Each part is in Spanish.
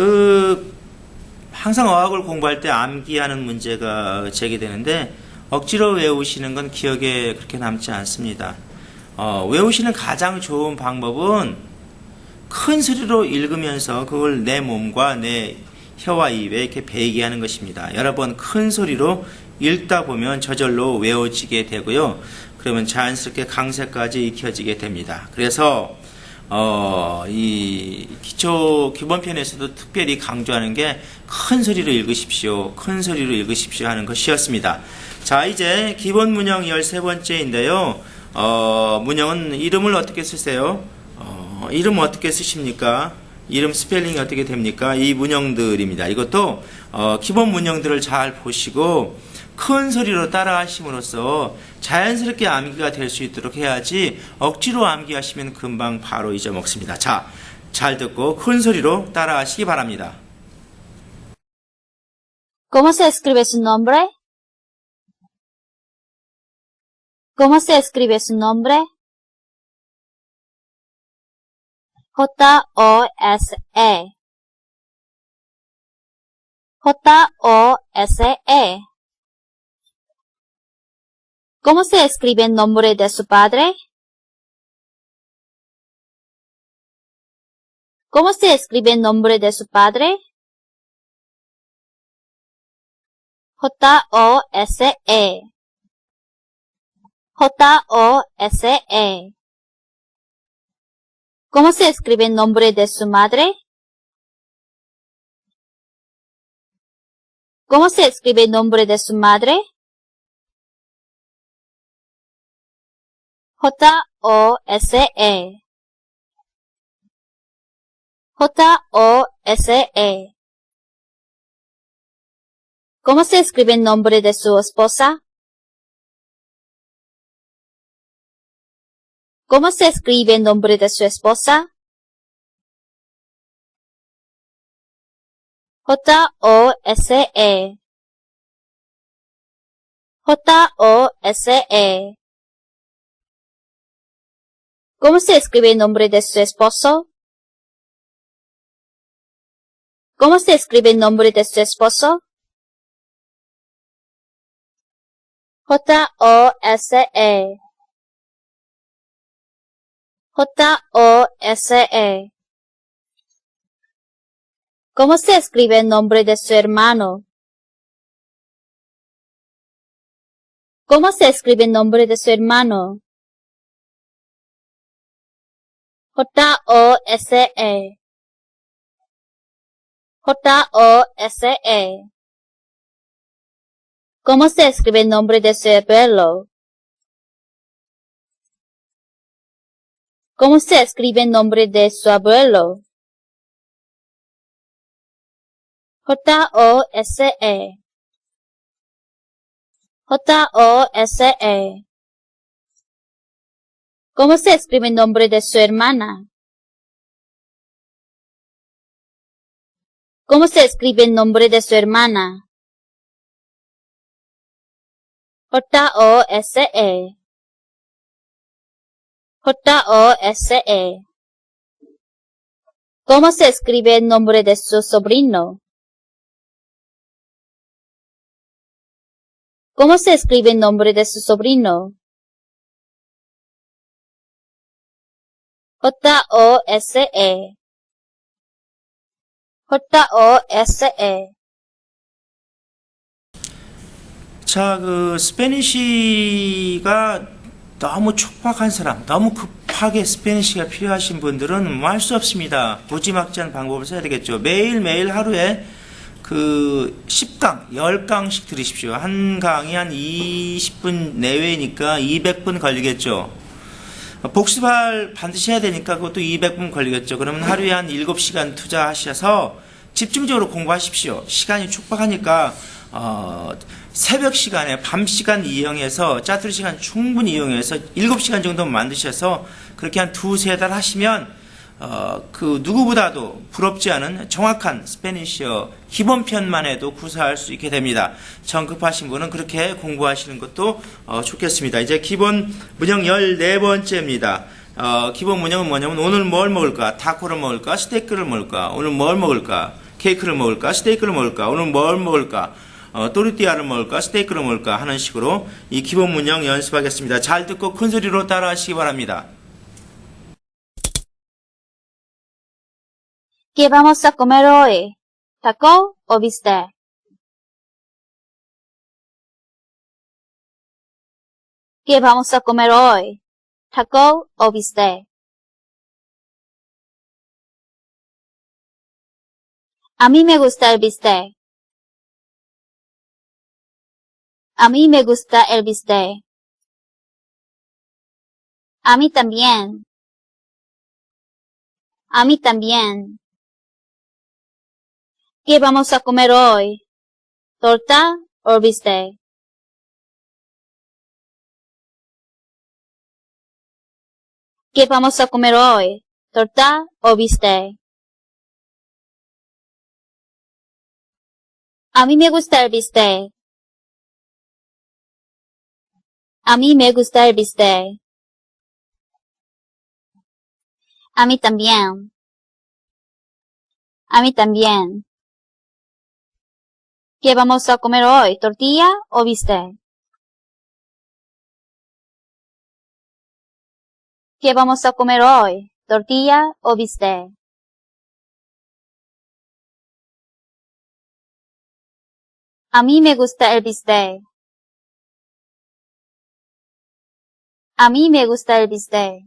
그 항상 어학을 공부할 때 암기하는 문제가 제기되는데 억지로 외우시는 건 기억에 그렇게 남지 않습니다. 어, 외우시는 가장 좋은 방법은 큰 소리로 읽으면서 그걸 내 몸과 내 혀와 입에 이렇게 배게 하는 것입니다. 여러 번 큰 소리로 읽다 보면 저절로 외워지게 되고요. 그러면 자연스럽게 강세까지 익혀지게 됩니다. 그래서 어, 이 기초 기본편에서도 특별히 강조하는 게 큰 소리로 읽으십시오. 큰 소리로 읽으십시오 하는 것이었습니다. 자, 이제 기본 문형 13번째인데요. 어, 문형은 이름을 어떻게 쓰세요? 어, 이름 어떻게 쓰십니까? 이름 스펠링이 어떻게 됩니까? 이 문형들입니다. 이것도 어, 기본 문형들을 잘 보시고 큰 소리로 따라 하심으로써 자연스럽게 암기가 될 수 있도록 해야지 억지로 암기하시면 금방 바로 잊어먹습니다. 자, 잘 듣고 큰 소리로 따라 하시기 바랍니다. ¿Cómo se escribe su nombre? ¿Cómo se escribe su nombre? J-O-S-E. J-O-S-E. ¿Cómo se escribe el nombre de su padre? ¿Cómo se escribe el nombre de su padre? J-O-S-E. J-O-S-E. ¿Cómo se escribe el nombre de su madre? ¿Cómo se escribe el nombre de su madre? J-O-S-E. J-O-S-E. ¿Cómo se escribe el nombre de su esposa? ¿Cómo se escribe el nombre de su esposa? J-O-S-E. J-O-S-E. ¿Cómo se escribe el nombre de su esposo? ¿Cómo se escribe el nombre de su esposo? J-O-S-E. J-O-S-E. ¿Cómo se escribe el nombre de su hermano? ¿Cómo se escribe el nombre de su hermano? J-O-S-E. J-O-S-E. ¿Cómo se escribe el nombre de su abuelo? ¿Cómo se escribe el nombre de su abuelo? J-O-S-E. J-O-S-E. ¿Cómo se escribe el nombre de su hermana? ¿Cómo se escribe el nombre de su hermana? J-O-S-E. J-O-S-E. ¿Cómo se escribe el nombre de su sobrino? ¿Cómo se escribe el nombre de su sobrino? J-O-S-E. J-O-S-E. 자, 그 스페니쉬가 너무 촉박한 사람, 너무 급하게 스페니쉬가 필요하신 분들은 뭐 할 수 없습니다. 무지막지한 방법을 써야 되겠죠. 매일매일 하루에 그 10강, 10강씩 들으십시오. 한 강이 한 20분 내외니까 200분 걸리겠죠. 복습할 반드시 해야 되니까 그것도 200분 걸리겠죠. 그러면 하루에 한 7시간 투자하셔서 집중적으로 공부하십시오. 시간이 촉박하니까 어, 새벽 시간에 밤 시간 이용해서 짜투리 시간 충분히 이용해서 7시간 정도 만드셔서 그렇게 한 두세 달 하시면 어, 그 누구보다도 부럽지 않은 정확한 스페니쉬어 기본편만 해도 구사할 수 있게 됩니다. 정급하신 분은 그렇게 공부하시는 것도 어, 좋겠습니다. 이제 기본 문형 14번째입니다. 어, 기본 문형은 뭐냐면 오늘 뭘 먹을까? 타코를 먹을까? 스테이크를 먹을까? 오늘 뭘 먹을까? 케이크를 먹을까? 스테이크를 먹을까? 오늘 뭘 먹을까? 어, 또르띠아를 먹을까? 스테이크를 먹을까? 하는 식으로 이 기본 문형 연습하겠습니다. 잘 듣고 큰 소리로 따라 하시기 바랍니다. ¿Qué vamos a comer hoy? ¿Taco o bistec? ¿Qué vamos a comer hoy? ¿Taco o bistec? A mí me gusta el bistec. A mí me gusta el bistec. A mí también. A mí también. ¿Qué vamos a comer hoy? ¿Torta o bistec? ¿Qué vamos a comer hoy? ¿Torta o bistec? A mí me gusta el bistec. A mí me gusta el bistec. A mí también. A mí también. ¿Qué vamos a comer hoy? ¿Tortilla o bistec? ¿Qué vamos a comer hoy? ¿Tortilla o bistec? A mí me gusta el bistec. A mí me gusta el bistec.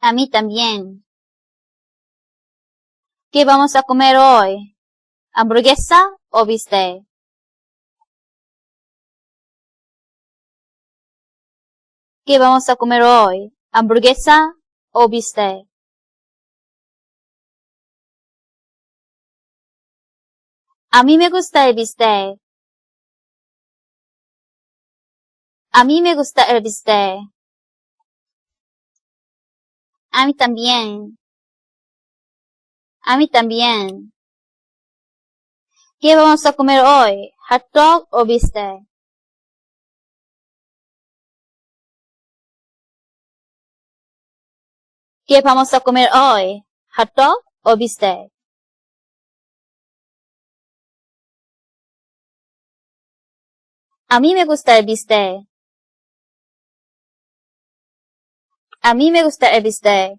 A mí también. ¿Qué vamos a comer hoy? ¿Hamburguesa o bistec? ¿Qué vamos a comer hoy? ¿Hamburguesa o bistec? A mí me gusta el bistec. A mí me gusta el bistec. A mí también. A mí también. ¿Qué vamos a comer hoy? ¿Hot dog o bistec? ¿Qué vamos a comer hoy? ¿Hot dog o bistec? A mí me gusta el bistec. A mí me gusta el bistec.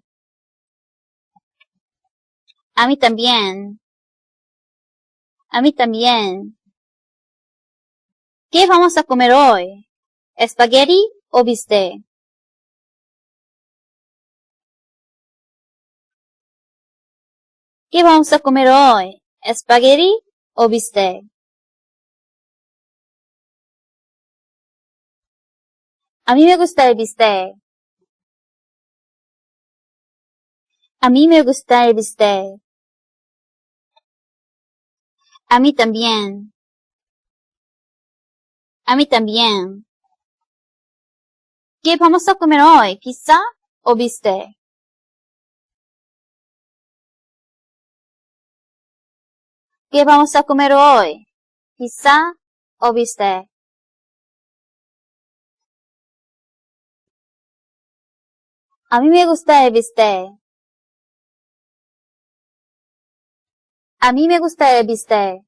A mí también. A mí también. ¿Qué vamos a comer hoy? ¿Espagueti o bistec? ¿Qué vamos a comer hoy? ¿Espagueti o bistec? A mí me gusta el bistec. A mí me gusta el bistec. A mí también. A mí también. ¿Qué vamos a comer hoy? ¿Pizza o bistec? ¿Qué vamos a comer hoy? ¿Pizza o bistec? A mí me gusta el bistec. A mí me gusta el bistec.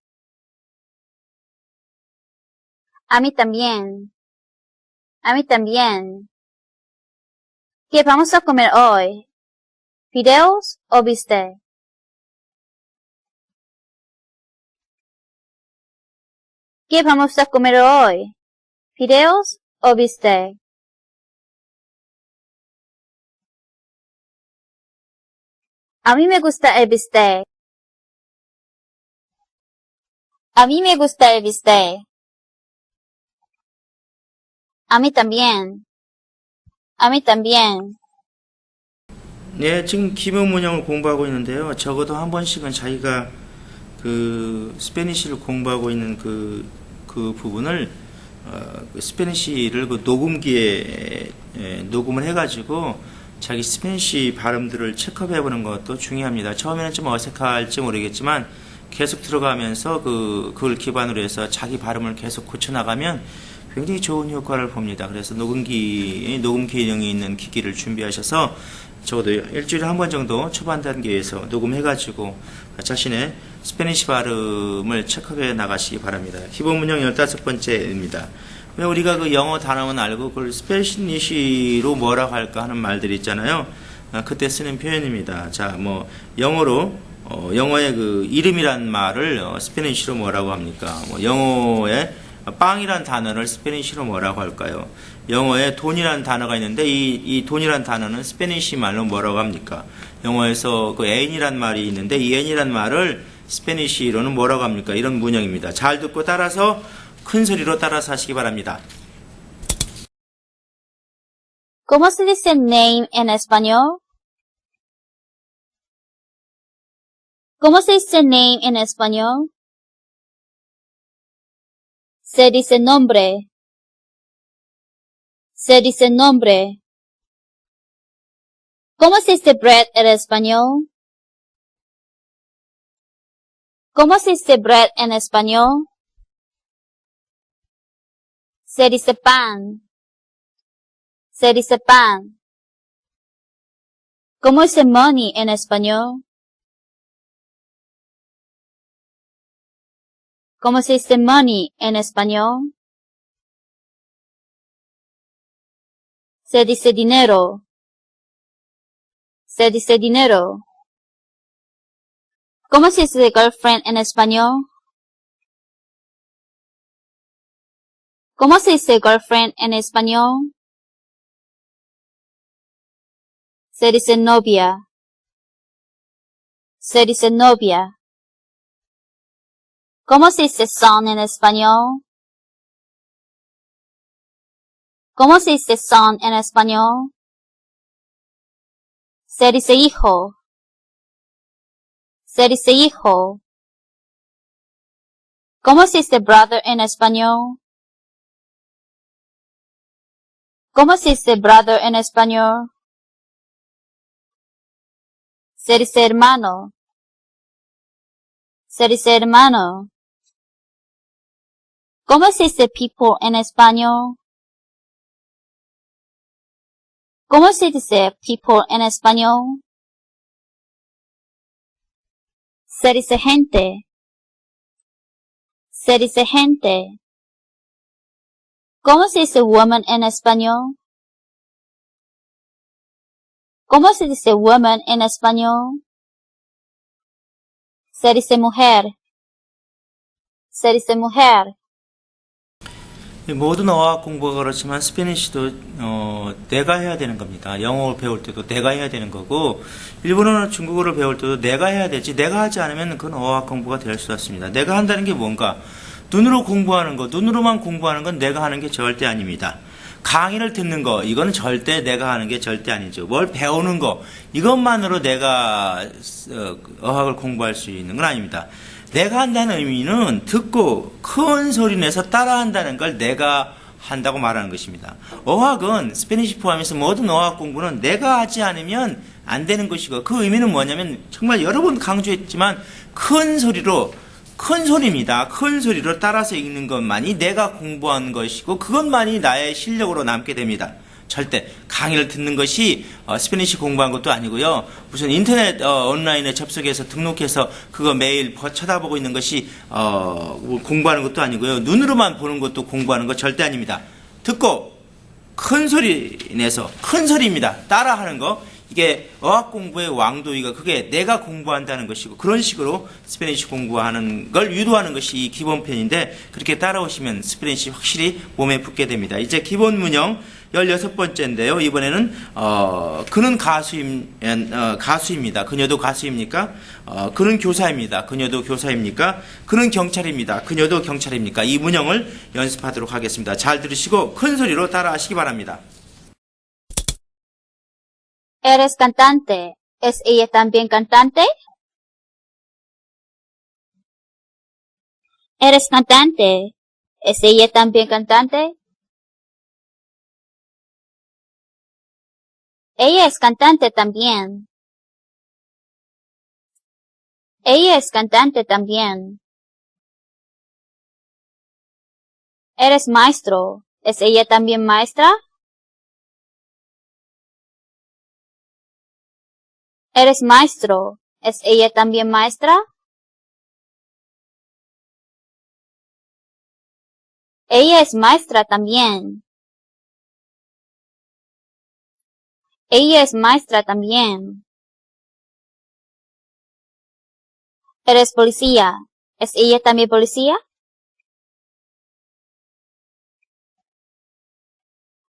A mí también. A mí también. ¿Qué vamos a comer hoy? ¿Fideos o bistec? ¿Qué vamos a comer hoy? ¿Fideos o bistec? A mí me gusta el bistec. A mí me gusta el bistec. A mí también. A mí también. 네, 지금 기본 문형을 공부하고 있는데요. 적어도 한 번씩은 자기가 그 스페니쉬를 공부하고 있는 그, 그 부분을 어, 그 스페니쉬를 그 녹음기에 에, 녹음을 해가지고 자기 스페니쉬 발음들을 체크해 보는 것도 중요합니다. 처음에는 좀 어색할지 모르겠지만 계속 들어가면서 그, 그걸 기반으로 해서 자기 발음을 계속 고쳐나가면 굉장히 좋은 효과를 봅니다. 그래서 녹음기, 녹음 기능이 있는 기기를 준비하셔서 적어도 일주일에 한 번 정도 초반 단계에서 녹음해가지고 자신의 스페니시 발음을 체크해 나가시기 바랍니다. 기본 문형 15번째입니다. 왜 우리가 그 영어 단어만 알고 그걸 스페니시로 뭐라고 할까 하는 말들이 있잖아요. 아, 그때 쓰는 표현입니다. 자, 뭐 영어로 어, 영어의 그 이름이란 말을 어, 스페니시로 뭐라고 합니까? 뭐 영어의 빵이란 단어를 스페니시로 뭐라고 할까요? 영어에 돈이라는 단어가 있는데 이, 이 돈이라는 단어는 스페니시 말로 뭐라고 합니까? 영어에서 그 애인이란 말이 있는데 이 애인이란 말을 스페니시로는 뭐라고 합니까? 이런 문형입니다. 잘 듣고 따라서 큰 소리로 따라서 하시기 바랍니다. ¿Cómo se dice name en español? ¿Cómo se dice name en español? Se dice nombre. Se dice nombre. ¿Cómo se dice bread en español? ¿Cómo se dice bread en español? Se dice pan. Se dice pan. ¿Cómo dice money en español? ¿Cómo se dice money en español? Se dice dinero. Se dice dinero. ¿Cómo se dice girlfriend en español? ¿Cómo se dice girlfriend en español? Se dice novia. Se dice novia. ¿Cómo se dice son en español? ¿Cómo se dice son en español? Se dice hijo. Se hijo. ¿Cómo se dice brother en español? ¿Cómo se dice brother en español? Se hermano. Se hermano. ¿Cómo se dice people en español? ¿Cómo se dice people en español? Se dice gente. Se dice gente. ¿Cómo se dice woman en español? ¿Cómo se dice woman en español? Se dice mujer. Se dice mujer. 모든 어학 공부가 그렇지만 스페니쉬도 어, 내가 해야 되는 겁니다. 영어를 배울 때도 내가 해야 되는 거고 일본어나 중국어를 배울 때도 내가 해야 되지 내가 하지 않으면 그건 어학 공부가 될 수 없습니다. 내가 한다는 게 뭔가 눈으로 공부하는 거 눈으로만 공부하는 건 내가 하는 게 절대 아닙니다. 강의를 듣는 거 이거는 절대 내가 하는 게 절대 아니죠. 뭘 배우는 거 이것만으로 내가 어, 어학을 공부할 수 있는 건 아닙니다. 내가 한다는 의미는 듣고 큰 소리 내서 따라한다는 걸 내가 한다고 말하는 것입니다. 어학은 스페니시 포함해서 모든 어학 공부는 내가 하지 않으면 안 되는 것이고 그 의미는 뭐냐면 정말 여러 번 강조했지만 큰 소리로 큰 소리입니다. 큰 소리로 따라서 읽는 것만이 내가 공부한 것이고 그것만이 나의 실력으로 남게 됩니다. 절대 강의를 듣는 것이 어, 스페니시 공부한 것도 아니고요. 무슨 인터넷 어, 온라인에 접속해서 등록해서 그거 매일 버- 쳐다보고 있는 것이 어, 뭐 공부하는 것도 아니고요. 눈으로만 보는 것도 공부하는 것 절대 아닙니다. 듣고 큰 소리 내서 큰 소리입니다. 따라하는 거 이게 어학 공부의 왕도이가 그게 내가 공부한다는 것이고 그런 식으로 스페니시 공부하는 걸 유도하는 것이 이 기본 편인데 그렇게 따라오시면 스페니시 확실히 몸에 붙게 됩니다. 이제 기본 문형 16번째인데요. 이번에는 어, 그는 가수임 어, 가수입니다. 그녀도 가수입니까? 어, 그는 교사입니다. 그녀도 교사입니까? 그는 경찰입니다. 그녀도 경찰입니까? 이 문형을 연습하도록 하겠습니다. 잘 들으시고 큰 소리로 따라하시기 바랍니다. ¿Eres cantante? ¿Es ella también cantante? ¿Eres cantante? ¿Es ella también cantante? Ella es cantante también. Ella es cantante también. Eres maestro. ¿Es ella también maestra? Eres maestro. ¿Es ella también maestra? Ella es maestra también. Ella es maestra también. Eres policía. ¿Es ella también policía?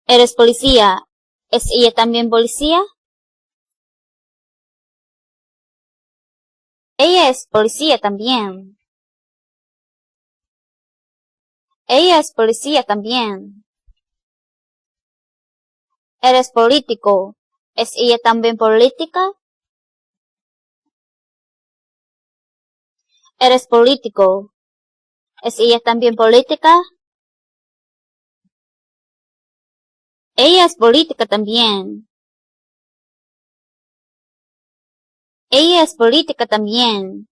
Eres policía. ¿Es ella también policía? Ella es policía también. Ella es policía también. Eres político. ¿Es ella también política? Eres político. ¿Es ella también política? Ella es política también. Ella es política también.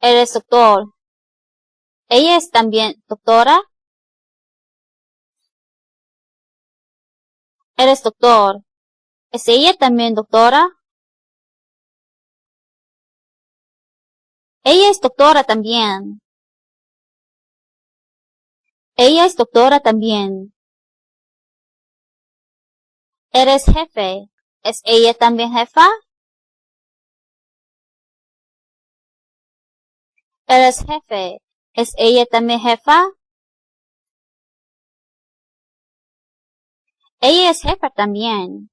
Eres doctor. Ella es también doctora. Eres doctor. ¿Es ella también doctora? Ella es doctora también. Ella es doctora también. Eres jefe. ¿Es ella también jefa? Eres jefe. ¿Es ella también jefa? Ella es jefa también.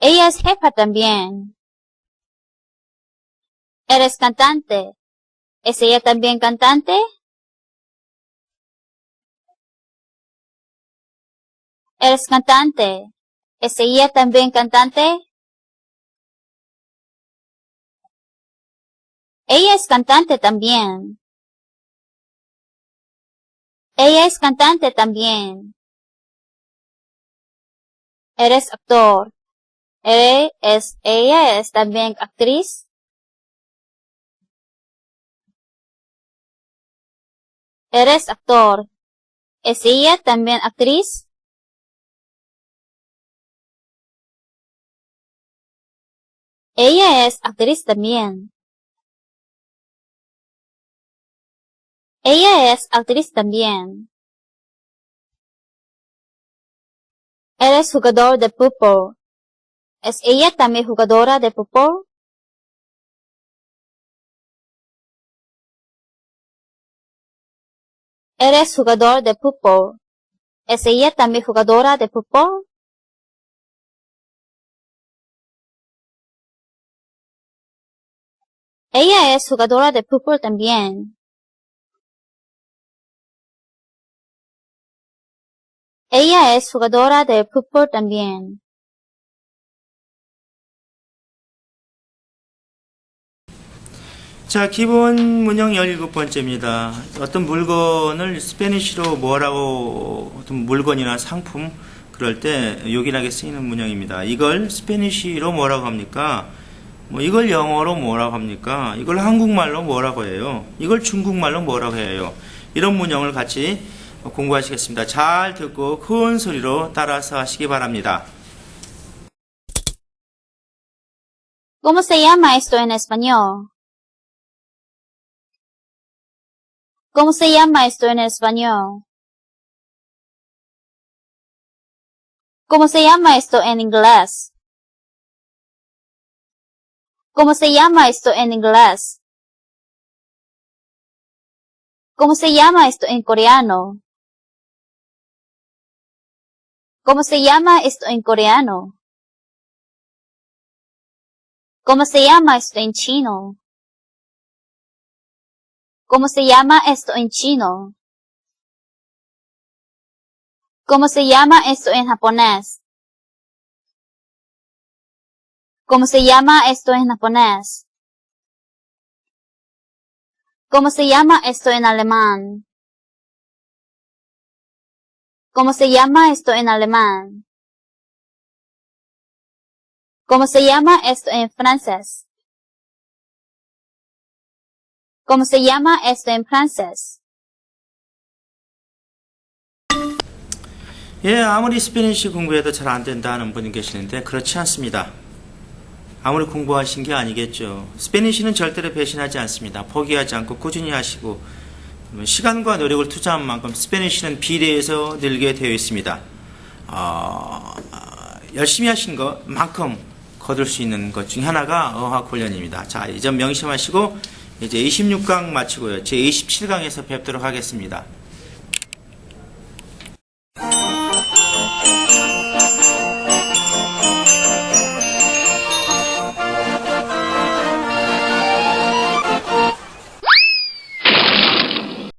Ella es jefa también. Eres cantante. ¿Es ella también cantante? Eres cantante. ¿Es ella también cantante? Ella es cantante también. Ella es cantante también. Eres actor. ¿Eres, es, ella es también actriz? Eres actor. ¿Es ella también actriz? Ella es actriz también. Ella es actriz también. Eres jugador de fútbol. ¿Es ella también jugadora de fútbol? Eres jugador de fútbol. ¿Es ella también jugadora de fútbol? Ella es jugadora de fútbol también. Ella es jugadora de fútbol también. 자, 기본 문형 17번째입니다. 어떤 물건을 스페니쉬로 뭐라고, 어떤 물건이나 상품, 그럴 때 요긴하게 쓰이는 문형입니다. 이걸 스페니쉬로 뭐라고 합니까? 뭐 이걸 영어로 뭐라고 합니까? 이걸 한국말로 뭐라고 해요? 이걸 중국말로 뭐라고 해요? 이런 문형을 같이 공부하시겠습니다. 잘 듣고 큰 소리로 따라서 하시기 바랍니다. ¿Cómo se llama esto en español? ¿Cómo se llama esto en español? ¿Cómo se llama esto en inglés? ¿Cómo se llama esto en inglés? ¿Cómo se llama esto en coreano? ¿Cómo se llama esto en coreano? ¿Cómo se llama esto en chino? ¿Cómo se llama esto en chino? ¿Cómo se llama esto en japonés? ¿Cómo se llama esto en japonés? ¿Cómo se llama esto en alemán? ¿Cómo se llama esto en alemán? ¿Cómo se llama esto en francés? ¿Cómo se llama esto en francés? 예, 아무리 스페니쉬 공부해도 잘 안 된다는 분이 계시는데 그렇지 않습니다. 아무리 공부하신 게 아니겠죠. 스페니쉬는 절대로 배신하지 않습니다. 포기하지 않고 꾸준히 하시고 시간과 노력을 투자한 만큼 스페니쉬는 비례해서 늘게 되어 있습니다. 어, 열심히 하신 것만큼 거둘 수 있는 것 중에 하나가 어학 훈련입니다. 자, 이 점 명심하시고 이제 26강 마치고요. 제 27강에서 뵙도록 하겠습니다.